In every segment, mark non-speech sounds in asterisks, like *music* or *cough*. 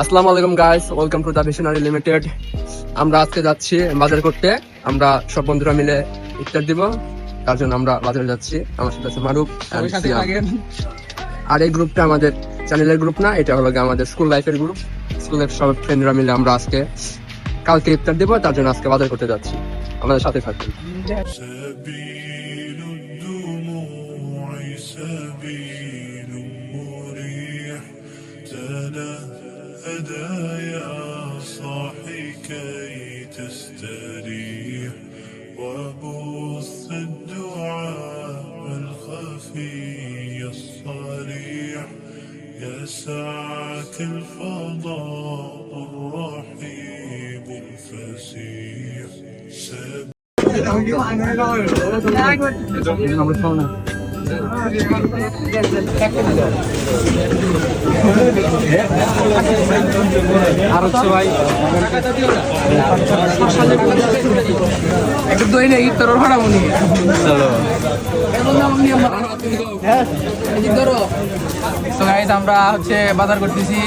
আসসালামু আলাইকুম guys welcome to the visionary limited আমরা আজকে যাচ্ছি বাজার করতে আমরা সব বন্ধুরা মিলে ইফতার দিব তার জন্য আমরা বাজারে যাচ্ছি আমার সাথে আছে মারুফ and সিয়াম। আর এই গ্রুপটা আমাদের চ্যানেলের গ্রুপ না এটা হলো গিয়ে আমাদের স্কুল লাইফের গ্রুপ স্কুলের সব ফ্রেন্ডরা মিলে আমরা আজকে কালকে ইফতার দিব তার জন্য আজকে বাজার করতে যাচ্ছি আমাদের সাথে থাকবেন سبيل الدموع سبيل تنهدى يا صاحي كي تستريح. وبث الدعاء الخفي الصريح. يا سعة الفضاء الرحيب الفسيح. আর হচ্ছে ভাই একটু দই নেই তোর ভাড়া মনে চলো এখন ধরো তো গাইজ আমরা হচ্ছে বাজার করতেছি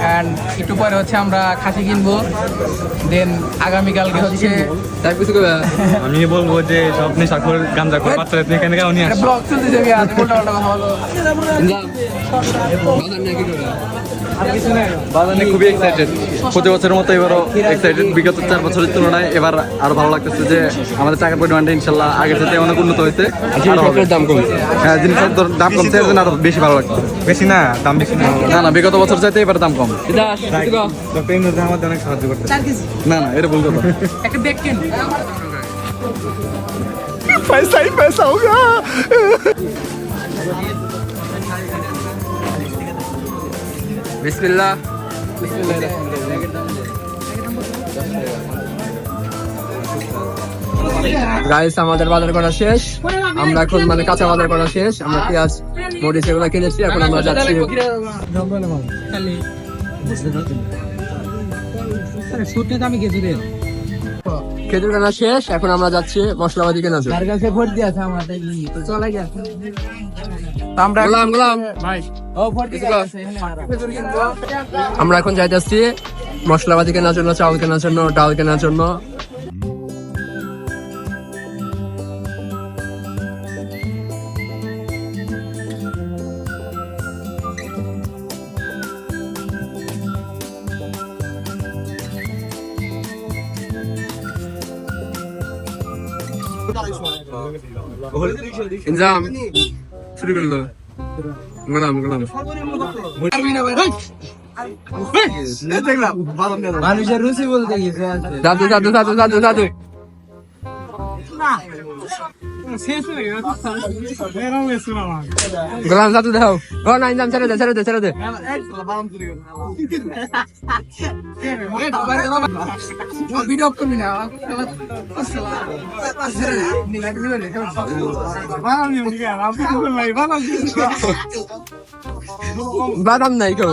অ্যান্ড একটু পরে হচ্ছে আমরা খাসি কিনবো। দেন আগামীকালকে হচ্ছে আমি বলব যে স্বপ্নে করে গাঞ্জা করে বাচ্চারা এখানে কেন নিয়ে আসবে ব্লগ চলতেছে আমি আজ উল্টা কথা বলো। বাজার নিয়ে কি করবে বাজার নিয়ে খুবই এক্সাইটেড প্রতি বছরের মতো এবারও এক্সাইটেড বিগত চার বছরের তুলনায় এবার আরো ভালো লাগতেছে যে আমাদের টাকার পরিমাণটা ইনশাল্লাহ আগের সাথে অনেক উন্নত হয়েছে আরো হবে। জিনিসপত্রের দাম কমছে হ্যাঁ জিনিসের দর- দাম কমছে এর জন্য আরো বেশি ভালো লাগছে বেশি না দাম বেশি না না না বিগত বছর চাইতে এবার দাম কম বিদাস কিছু কর। আমাদের অনেক সাহায্য করতে না না এটা ভুল কথা একটা দেখ কিন পয়সা ही पैसा होगा *laughs* বিসমিল্লাহ। গাইস আমাদের বাজার করা শেষ। আমরা এখন মানে কাঁচা বাজার করা শেষ। আমরা পেঁয়াজ মরিচ এগুলো কিনেছি এখন আমরা যাচ্ছি। খেজুর কেনা শেষ এখন আমরা যাচ্ছি জন্য। কাছে ভোট আছে আমাদের চলে গেছে। আমরা গোলাম গোলাম। ও আমরা এখন যাইতেছি মশলাপাতি কেনার জন্য, চাউল কেনার জন্য, ডাল কেনার জন্য। ইনজাম, শুরু করল মানুষের রুচি বলতে গেছে দাদু দাদু দাদু দাদু দাদু গোলাম দাদু দাও ও না ইনজাম ছেড়ে দে ছেড়ে দে ছেড়ে দে। ভিডিও করবি না বাদাম নাই কেউ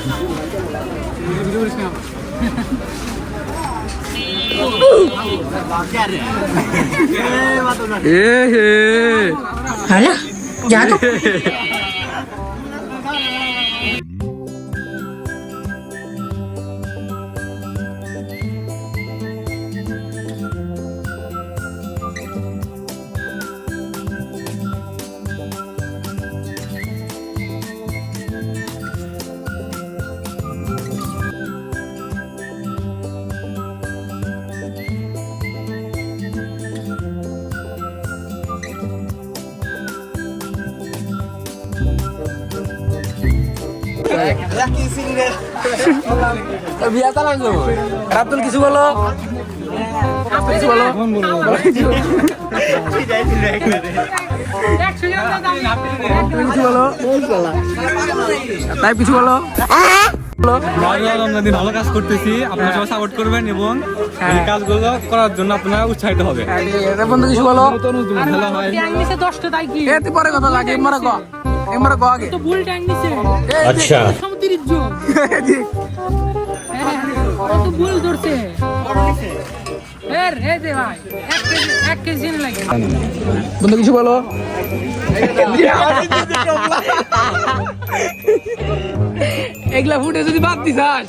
*laughs* ए, ए, है ना? जा तो *laughs* *laughs* বিয়া চালানো রাতুল কিছু বলো? কিছু বলো? বলো কিছু। তুমি কিছু বলো? তাই কিছু বলো? দিন ভালো কাজ করতেছি। আপনারা সবাই সাপোর্ট করবেন এবং হ্যাঁ। এই কাজগুলো করার জন্য আপনারা উৎসাহিত হবে। হ্যাঁ। বন্ধু কিছু বলো? ভালো হয়। দশটা তাই কি? পরে কথা লাগে এমরা নিছে আচ্ছা। এর ভাই এক কেজি এক কেজি লাগে। বন্ধু কিছু বলো? এগুলা ফুটে যদি বাদ দিছাস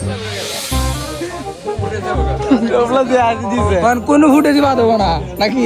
কোনো ফুটে বাদ হব না নাকি?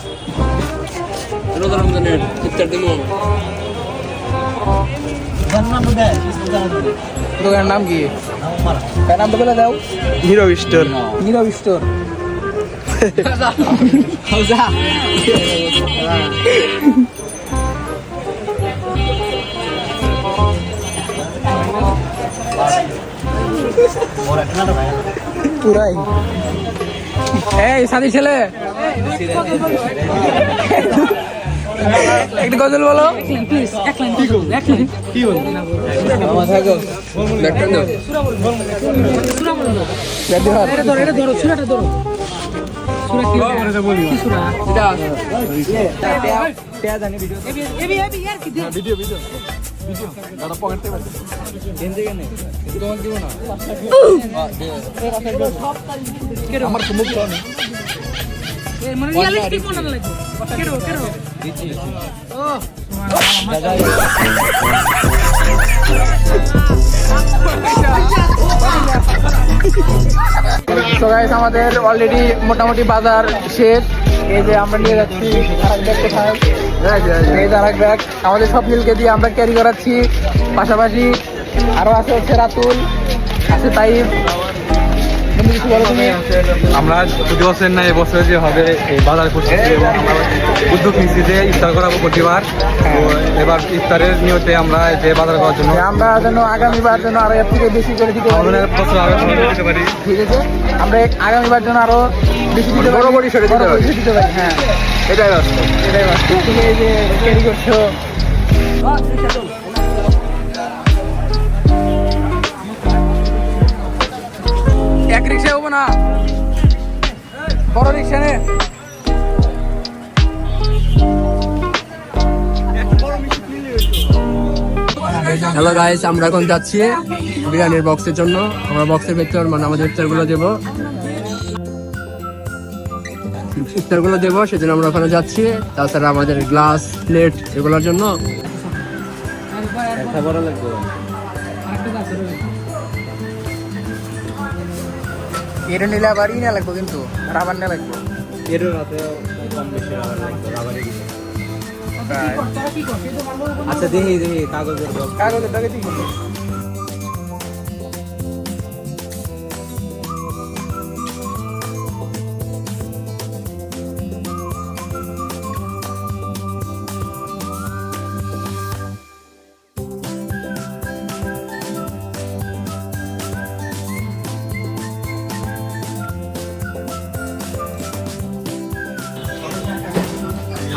রোজা রমজানের ইফতার দিব দোকানের নাম কি কার নাম তো বলে দাও হিরো স্টোর নীরব স্টোর পুরাই এই সাদি ছেলে একটু গজল বলো। প্লিজ এক লাইন এক কি কি সুরা এটা এবি এবি এবি ইয়ার কি দে আমার এ মানে আমাদের অলরেডি মোটামুটি বাজার শেষ। এই যে আমরা নিয়ে যাচ্ছি এই আরেক ব্যাগ আমাদের সব মিলকে দিয়ে আমরা ক্যারি করাচ্ছি। পাশাপাশি আরও আছে হচ্ছে রাতুল, আছে তাইব বন্ধু কিছু বলো তুমি আমরা প্রতি বছর না এবছর যে হবে এই বাজার করতেছি এবং আমরা উদ্যোগ নিচ্ছি যে ইফতার করাবো প্রতিবার। তো এবার ইফতারের নিয়তে আমরা যে বাজার করার জন্য আমরা যেন আগামীবার যেন আরও এর থেকে বেশি করে দিতে পারি। ঠিক আছে? আমরা আগামীবার যেন আরও বেশি দিতে পারি। বড় বড় পারি। দিতে পারি হ্যাঁ। এটাই বাস্তব এটাই বাস্তব তুমি এই যে ক্যারি করছ। এক রিক্সা হব না। বড় রিক্সা নে। হ্যালো গাইস আমরা এখন যাচ্ছি বিরিয়ানির বক্সের জন্য। আমরা বক্সের ভেতর মানে আমাদের ইফতারগুলো দেবো। ইফতারগুলো দেবো, সেজন্য আমরা ওখানে যাচ্ছি। তাছাড়া আমাদের গ্লাস প্লেট এগুলোর জন্য। এটা নিলে আবার ই না লাগবো কিন্তু রাবার না লাগবো। আচ্ছা দেখি দেখি কাগজের কাগজের দাগে দিই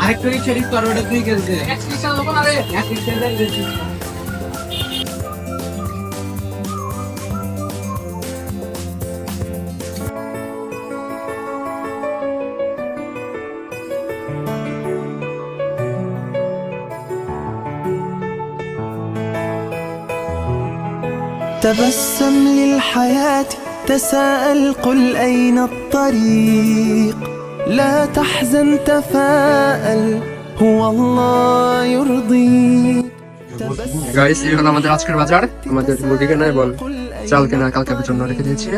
আরেকটু রিক্সা রিক্স করো ওটা তুই গেছে এক রিক্সা দেবো না রে এক রিক্সা গেছে تبسم للحياة تساءل قل أين الطريق لا تحزن تفاءل هو الله يرضيك গাইস এই হলো আমাদের আজকের বাজার আমাদের মুদি কেনা এবং চাল কেনা কালকের জন্য রেখে দিয়েছি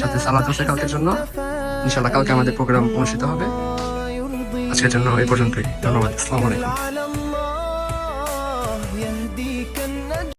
সাথে সালাদ আছে কালকের জন্য ইনশাল্লাহ কালকে আমাদের প্রোগ্রাম অনুষ্ঠিত হবে আজকের জন্য এই পর্যন্তই ধন্যবাদ আসসালামু আলাইকুম